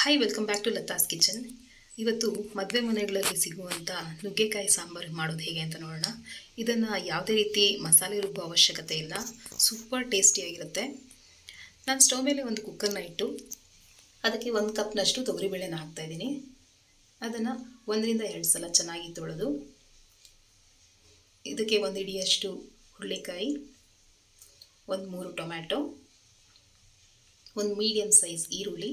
Hi welcome back to Latha's kitchen ಇವತ್ತು ಮದುವೆ ಮನೆಗಳಲ್ಲಿ ಸಿಗುವಂಥ ನುಗ್ಗೆಕಾಯಿ ಸಾಂಬಾರು ಮಾಡೋದು ಹೇಗೆ ಅಂತ ನೋಡೋಣ. ಇದನ್ನು ಯಾವುದೇ ರೀತಿ ಮಸಾಲೆ ರುಬ್ಬೋ ಅವಶ್ಯಕತೆ ಇಲ್ಲ. ಸೂಪರ್ ಟೇಸ್ಟಿಯಾಗಿರುತ್ತೆ ನಾನು ಸ್ಟವ್ ಮೇಲೆ ಒಂದು ಕುಕ್ಕರ್ನ ಇಟ್ಟು ಅದಕ್ಕೆ ಒಂದು ಕಪ್ನಷ್ಟು ತೊಗರಿಬೇಳೆನ ಹಾಕ್ತಾಯಿದ್ದೀನಿ ಅದನ್ನು ಒಂದರಿಂದ ಎರಡು ಸಲ ಚೆನ್ನಾಗಿ ತೊಳೆದು ಇದಕ್ಕೆ ಒಂದು ಇಡಿಯಷ್ಟು ಹುರುಳಿಕಾಯಿ, ಒಂದು ಮೂರು ಟೊಮ್ಯಾಟೊ, ಒಂದು ಮೀಡಿಯಮ್ ಸೈಜ್ ಈರುಳ್ಳಿ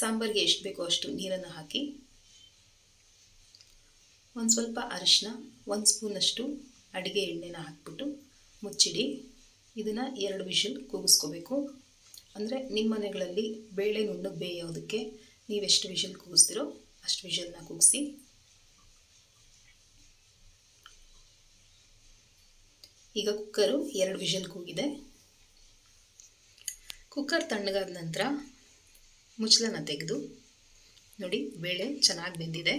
ಸಾಂಬಾರಿಗೆ ಎಷ್ಟು ಬೇಕೋ ಅಷ್ಟು ನೀರನ್ನು ಹಾಕಿ, ಒಂದು ಸ್ವಲ್ಪ ಅರಿಶಿನ ಒಂದು ಸ್ಪೂನಷ್ಟು ಅಡುಗೆ ಎಣ್ಣೆನ ಹಾಕ್ಬಿಟ್ಟು ಮುಚ್ಚಿಡಿ. ಇದನ್ನು ಎರಡು ವಿಷಲ್ ಕೂಗಿಸ್ಕೋಬೇಕು. ಅಂದರೆ ನಿಮ್ಮ ಮನೆಗಳಲ್ಲಿ ಬೇಳೆ ನುಣ್ಣಗೆ ಬೇಯೋದಕ್ಕೆ ನೀವೆಷ್ಟು ವಿಷಲ್ ಕೂಗಿಸ್ತೀರೋ ಅಷ್ಟು ವಿಷಲ್ನ ಕೂಗಿಸಿ. ಈಗ ಕುಕ್ಕರು ಎರಡು ವಿಷಲ್ ಕೂಗಿದೆ. ಕುಕ್ಕರ್ ತಣ್ಣಗಾದ ನಂತರ ಮುಚ್ಚಳನ ತೆಗೆದು, ನೋಡಿ ಬೇಳೆ ಚೆನ್ನಾಗಿ ಬೆಂದಿದೆ.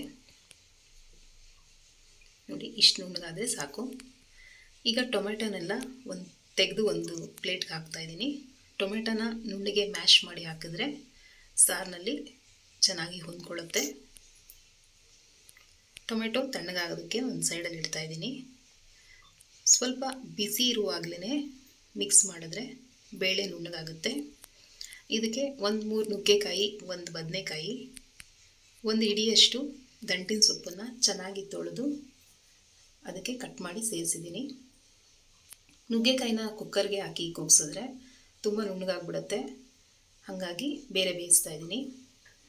ನೋಡಿ ಇಷ್ಟು ನುಣ್ಣಗಾದರೆ ಸಾಕು. ಈಗ ಟೊಮೆಟೊನೆಲ್ಲ ಒಂದು ತೆಗೆದು ಒಂದು ಪ್ಲೇಟ್ಗೆ ಹಾಕ್ತಾಯಿದ್ದೀನಿ ಟೊಮೆಟೊನ ನುಣ್ಣಗೆ ಮ್ಯಾಶ್ ಮಾಡಿ ಹಾಕಿದ್ರೆ ಸಾರಿನಲ್ಲಿ ಚೆನ್ನಾಗಿ ಹೊಂದ್ಕೊಳ್ಳುತ್ತೆ. ಟೊಮೆಟೊ ತಣ್ಣಗಾಗೋದಕ್ಕೆ ಒಂದು ಸೈಡಲ್ಲಿ ಇಡ್ತಾಯಿದ್ದೀನಿ ಸ್ವಲ್ಪ ಬಿಸಿ ಇರುವಾಗಲೇ ಮಿಕ್ಸ್ ಮಾಡಿದ್ರೆ ಬೇಳೆ ನುಣ್ಣಗಾಗುತ್ತೆ. ಇದಕ್ಕೆ ಒಂದು ಮೂರು ನುಗ್ಗೆಕಾಯಿ, ಒಂದು ಬದನೆಕಾಯಿ, ಒಂದು ಇಡಿಯಷ್ಟು ದಂಟಿನ ಸೊಪ್ಪನ್ನು ಚೆನ್ನಾಗಿ ತೊಳೆದು ಅದಕ್ಕೆ ಕಟ್ ಮಾಡಿ ಸೇರಿಸಿದ್ದೀನಿ ನುಗ್ಗೆಕಾಯಿನ ಕುಕ್ಕರ್ಗೆ ಹಾಕಿ ಕೂಗಿಸಿದ್ರೆ ತುಂಬ ನುಣ್ಣಗಾಗ್ಬಿಡುತ್ತೆ. ಹಾಗಾಗಿ ಬೇರೆ ಬೇಯಿಸ್ತಾ ಇದ್ದೀನಿ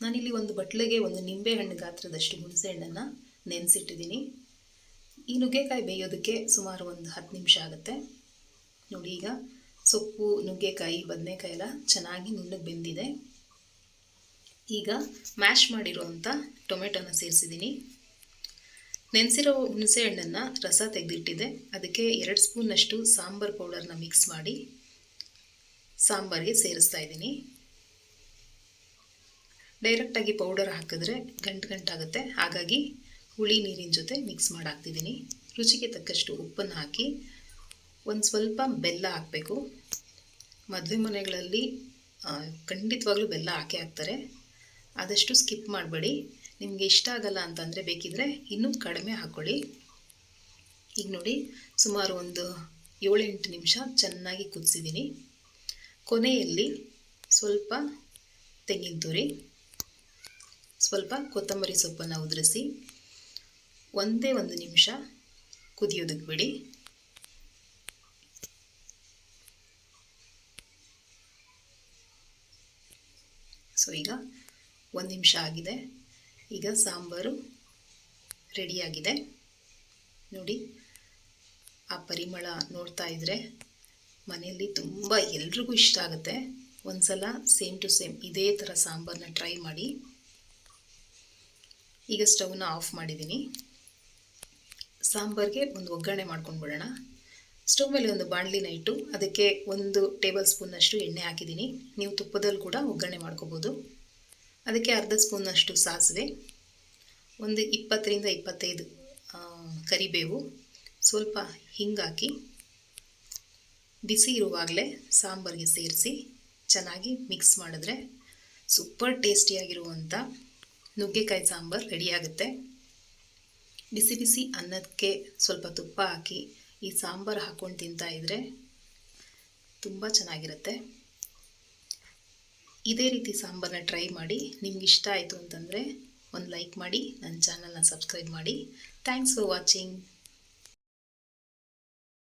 ನಾನಿಲ್ಲಿ ಒಂದು ಬಟ್ಲಿಗೆ ಒಂದು ನಿಂಬೆಹಣ್ಣು ಗಾತ್ರದಷ್ಟು ಹುಣಸೆಹಣ್ಣನ್ನು ನೆನೆಸಿಟ್ಟಿದ್ದೀನಿ ಈ ನುಗ್ಗೆಕಾಯಿ ಬೇಯೋದಕ್ಕೆ ಸುಮಾರು ಒಂದು ಹತ್ತು ನಿಮಿಷ ಆಗುತ್ತೆ. ನೋಡಿ ಈಗ ಸೊಪ್ಪು, ನುಗ್ಗೆಕಾಯಿ, ಬದನೆಕಾಯಿ ಎಲ್ಲ ಚೆನ್ನಾಗಿ ನುಣ್ಣಗೆ ಬೆಂದಿದೆ. ಈಗ ಮ್ಯಾಶ್ ಮಾಡಿರೋವಂಥ ಟೊಮೆಟೊನ ಸೇರಿಸಿದ್ದೀನಿ. ನೆನೆಸಿರೋ ಹುಣಸೆ ಹಣ್ಣನ್ನು ರಸ ತೆಗೆದಿಟ್ಟಿದೆ. ಅದಕ್ಕೆ ಎರಡು ಸ್ಪೂನಷ್ಟು ಸಾಂಬಾರು ಪೌಡರ್ನ ಮಿಕ್ಸ್ ಮಾಡಿ ಸಾಂಬಾರಿಗೆ ಸೇರಿಸ್ತಾ ಇದ್ದೀನಿ. ಡೈರೆಕ್ಟಾಗಿ ಪೌಡರ್ ಹಾಕಿದ್ರೆ ಗಂಟು ಗಂಟಾಗುತ್ತೆ ಹಾಗಾಗಿ ಹುಳಿ, ನೀರಿನ ಜೊತೆ ಮಿಕ್ಸ್ ಮಾಡಿ ಹಾಕ್ತಿದ್ದೀನಿ ರುಚಿಗೆ ತಕ್ಕಷ್ಟು ಉಪ್ಪನ್ನು ಹಾಕಿ ಒಂದು ಸ್ವಲ್ಪ ಬೆಲ್ಲ ಹಾಕಬೇಕು. ಮದುವೆ ಮನೆಗಳಲ್ಲಿ ಖಂಡಿತವಾಗ್ಲೂ ಬೆಲ್ಲ ಹಾಕಿ ಹಾಕ್ತಾರೆ. ಆದಷ್ಟು ಸ್ಕಿಪ್ ಮಾಡಬೇಡಿ. ನಿಮಗೆ ಇಷ್ಟ ಆಗಲ್ಲ ಅಂತಂದರೆ ಬೇಕಿದ್ರೆ ಇನ್ನೂ ಕಡಿಮೆ ಹಾಕ್ಕೊಳ್ಳಿ ಈಗ ನೋಡಿ, ಸುಮಾರು ಒಂದು ಏಳೆಂಟು ನಿಮಿಷ ಚೆನ್ನಾಗಿ ಕುದಿಸಿದ್ದೀನಿ. ಕೊನೆಯಲ್ಲಿ ಸ್ವಲ್ಪ ತೆಂಗಿನ ತುರಿ, ಸ್ವಲ್ಪ ಕೊತ್ತಂಬರಿ ಸೊಪ್ಪನ್ನು ಉದುರಿಸಿ ಒಂದೇ ಒಂದು ನಿಮಿಷ ಕುದಿಯೋದಕ್ಕೆ ಬಿಡಿ. ಸೊ ಈಗ ಒಂದು ನಿಮಿಷ ಆಗಿದೆ. ಈಗ ಸಾಂಬಾರು ರೆಡಿಯಾಗಿದೆ. ನೋಡಿ, ಆ ಪರಿಮಳ ನೋಡ್ತಾ ಇದ್ದರೆ ಮನೆಯಲ್ಲಿ ತುಂಬ ಎಲ್ರಿಗೂ ಇಷ್ಟ ಆಗುತ್ತೆ. ಒಂದು ಸಲ ಸೇಮ್ ಟು ಸೇಮ್ ಇದೇ ಥರ ಸಾಂಬಾರನ್ನ ಟ್ರೈ ಮಾಡಿ. ಈಗ ಸ್ಟವ್ನ ಆಫ್ ಮಾಡಿದ್ದೀನಿ. ಸಾಂಬಾರಿಗೆ ಒಂದು ಒಗ್ಗರಣೆ ಮಾಡ್ಕೊಂಡು ಬಿಡೋಣ ಸ್ಟವ್ ಮೇಲೆ ಒಂದು ಬಾಣಲಿನ ಇಟ್ಟು ಅದಕ್ಕೆ ಒಂದು ಟೇಬಲ್ ಸ್ಪೂನಷ್ಟು ಎಣ್ಣೆ ಹಾಕಿದ್ದೀನಿ. ನೀವು ತುಪ್ಪದಲ್ಲಿ ಕೂಡ ಒಗ್ಗರಣೆ ಮಾಡ್ಕೋಬೋದು. ಅದಕ್ಕೆ ಅರ್ಧ ಸ್ಪೂನಷ್ಟು ಸಾಸಿವೆ, ಒಂದು ಇಪ್ಪತ್ತರಿಂದ ಇಪ್ಪತ್ತೈದು ಕರಿಬೇವು, ಸ್ವಲ್ಪ ಹಿಂಗಾಕಿ, ಬಿಸಿ ಇರುವಾಗಲೇ ಸಾಂಬಾರಿಗೆ ಸೇರಿಸಿ ಚೆನ್ನಾಗಿ ಮಿಕ್ಸ್ ಮಾಡಿದ್ರೆ ಸೂಪರ್ ಟೇಸ್ಟಿಯಾಗಿರುವಂಥ ನುಗ್ಗೆಕಾಯಿ ಸಾಂಬಾರು ರೆಡಿಯಾಗುತ್ತೆ ಬಿಸಿ ಬಿಸಿ ಅನ್ನಕ್ಕೆ ಸ್ವಲ್ಪ ತುಪ್ಪ ಹಾಕಿ ಈ ಸಾಂಬಾರು ಹಾಕ್ಕೊಂಡು ತಿಂತಾಯಿದ್ರೆ ತುಂಬ ಚೆನ್ನಾಗಿರುತ್ತೆ. ಇದೇ ರೀತಿ ಸಾಂಬಾರನ್ನ ಟ್ರೈ ಮಾಡಿ. ನಿಮ್ಗೆ ಇಷ್ಟ ಆಯಿತು ಅಂತಂದರೆ ಒಂದು ಲೈಕ್ ಮಾಡಿ ನನ್ನ ಚಾನಲ್ನ ಸಬ್ಸ್ಕ್ರೈಬ್ ಮಾಡಿ. Thanks for watching.